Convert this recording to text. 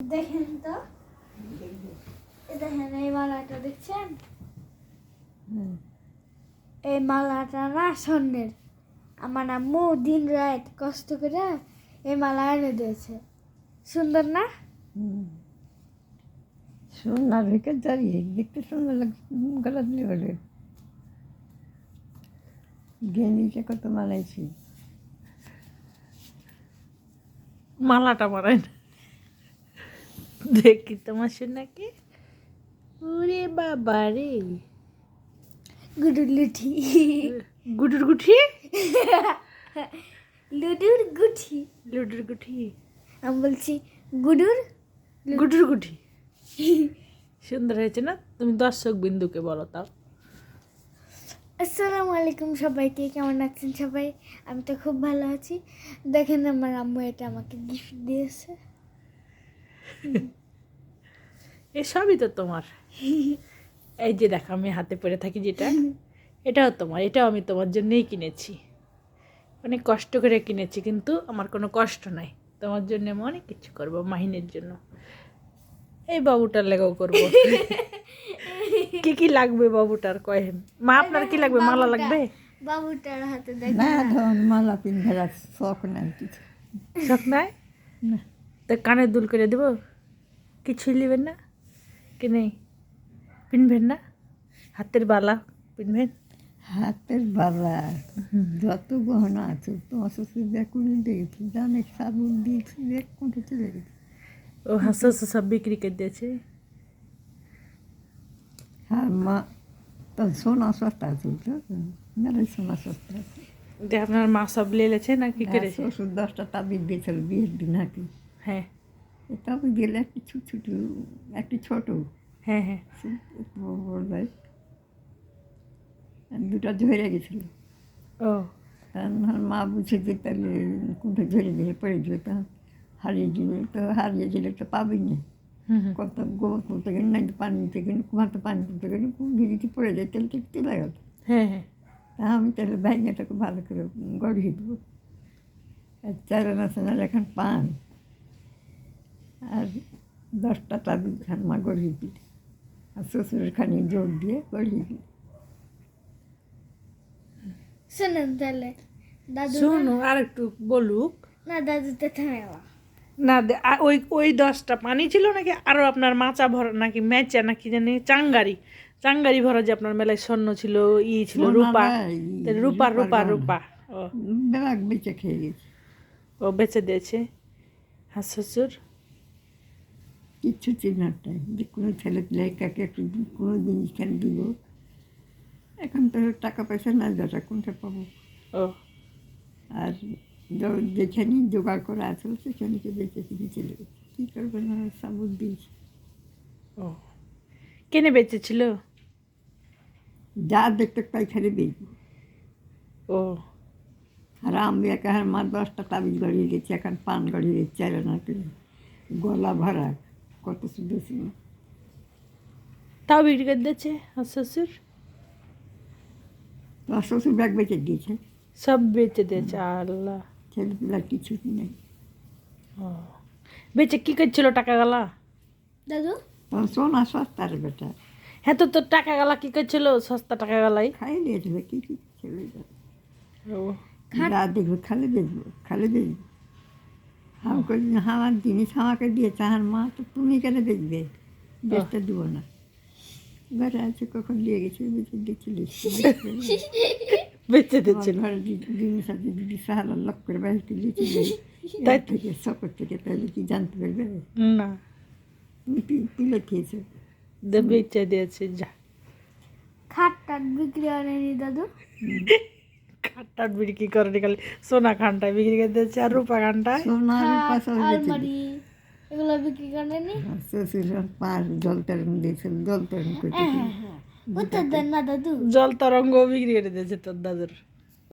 দেখেন তো। দেখেন এই মালাটা দেখছেন? এই মালাটা না স্বর্ণের। আমার আম্মু দিন রাত কষ্ট করে এই মালা এনে দিয়েছে। সুন্দর না? রেখে দাঁড়িয়ে দেখতে সুন্দর লাগছে গলা দিলে বলে। গেনিটা কত মানাইছি? মালাটা মারেন দেখি তোমার নাকি। ওরে বাবা রে। গুডুর লুঠি। গুডুর গুঠি? লুডুর গুঠি। লুডুর গুঠি। আমি বলছি গুডুর গুডুর গুঠি। সুন্দর হয়েছে না? তুমি দর্শক বিন্দুকে বলো তাও। আসসালামু আলাইকুম সবাইকে কেমন আছেন সবাই? আমি তো খুব ভালো আছি। দেখেন আমার আম্মু এটা আমাকে গিফট দিয়েছে। এসবই তো তোমার। এই যে দেখো আমি হাতে পরে থাকি যেটা এটাও তোমার এটাও আমি তোমার জন্যই কিনেছি। অনেক কষ্ট করে কিনেছি কিন্তু আমার কোনো কষ্ট নাই। তোমার জন্য আমি অনেক কিছু করব মাহিনের জন্য। এই বাবুটার লেগেও করব। কি কি লাগবে বাবুটার কয়েন? মা আপনার কি লাগবে? মালা লাগবে? বাবুটার হাতে দেখেন না মালা পিন্ধার শখ নাই কিছু। শখ নাই? না। তো কানে দুল করে দেবো? কিছুই নেবেন না? কি নেই পিনবেন না হাতের বালা পিনবেন হাতের বালা যত গহনা আছে তোমার শ্বশুর দেখুন দেখেছি জানে সাবুন দিয়েছি দেখ কোনটা চলে গেছে ও হাসতে হাসতে সব বিক্রি করে দিয়েছে হ্যাঁ মা তো সোনা সস্তা আছে বুঝছ মেলায় সোনা সস্তা আছে আপনার মা সব লেলেছে না কি হ্যাঁ, করেছে শ্বশুর দশটা তাবিজ দিয়েছিল বিয়ের দিন নাকি হ্যাঁ তাবিজ দিলে একটি ছোট ছোট একটি ছোট। হ্যাঁ হ্যাঁ। বলবে দুটা ঝরে গেছিল। ও। আমার মা বুঝে যে তাহলে কোনটা ঝরে গেলে পড়ে যাবে তা হারিয়ে গেলে তো হারিয়ে গেলে তো পাবি না। কত গোবর তুলতে গেলে না পানি নিতে গেলে কুমাতে পানি তুলতে গেলে ভিড়িতে পড়ে যায় তেল ঠিক চলে গেল। হ্যাঁ হ্যাঁ। তা আমি তাহলে ব্যাঙ্গাটাকে ভালো করে গড়িয়ে দেবো। আর চালান আছে এখন পান। আর দশটা তাবিজ খান মা গড়িয়ে দিলে আর শ্বশুরের খানি জোর দিয়ে গড়িয়ে দিলে শুনেন তাহলে দাদু শুনো আর একটু বলুক। না দাদু তো না। ওই ওই দশটা পানি ছিল নাকি আরও আপনার মাচা ভরা নাকি মেচা নাকি জানি চাঙ্গারি। চাঙ্গারি ভরা যে আপনার মেলায় স্বর্ণ ছিল ই ছিল রূপা। রূপা রূপা রূপা ও। বেঁচে খেয়ে গেছে। ও বেঁচে দিয়েছে। হ্যাঁ শ্বশুর। কিচ্ছু চিনার টাইম যে কোনো ছেলে কাকে একটু কোনো জিনিস কেন দিব? এখন তো টাকা পয়সা না দাদা কোনটা পাবো? আর যেখানে জোগাড় করা আসলো সেখানে তো বেঁচে কিনে চলে গেছে। কী করবে না সাবুদ দিয়েছে ও। কেনে বেঁচেছিল? যা দেখতে পাই খালি বেচবো। ও। আর আমি একা মা দশটা তাবিজ গড়িয়ে গেছি এখন পান গড়িয়ে গেছি চাইলে না গলা ভরা। কত সুন্দর ছিল তাও বিক্রি করে দিয়েছে আর শ্বশুর? তোমার শ্বশুর ব্যাগ বেঁচে দিয়েছে। সব বেঁচে দিয়েছে আল্লাহ। ছেলেপিলার কিছু নেই। ও। বেঁচে কী করছিল টাকা গালা দাদু সোনা সস্তার বেটা। হ্যাঁ তো তোর টাকা গালা কী করছিল? সস্তা টাকা গালাই খাই দিয়েছিল কি কি ছেলে ও। যা দেখব খালি দেখব খালি দেখব। আমি কই আমার জিনিস আমাকে দিয়েছে। আমার মা তো তুমি কেন দেখবে? বেচতে দেবো না। ঘরে আছে কখন দিয়ে গেছে বেঁচে দিয়েছিল বেঁচে দিয়েছিল ঘরে জিনিস আছে যদি সাহারা লক করে বাইরে দিয়েছিল তাই তাই থেকে সকর থেকে তাহলে কি জানতে পারবে? না। পিলে খেয়েছো দে বেঁচে দিয়েছে যা। খাট টাট বিক্রি হয়নি দাদু। খাটটাট বিক্রি করে খালি সোনা খানটা বিক্রি করে দিয়েছে আর রূপা খানটায় সোনা রূপা সব এগুলো বিক্রি করেনি? শ্বশুর পার জল তেরণ দিয়েছিল জল তেরণ করতে হ্যাঁ হ্যাঁ। উত্তর দেন না দাদু। জল তরঙ্গ বিক্রি করে দিয়েছে তোর দাদুর।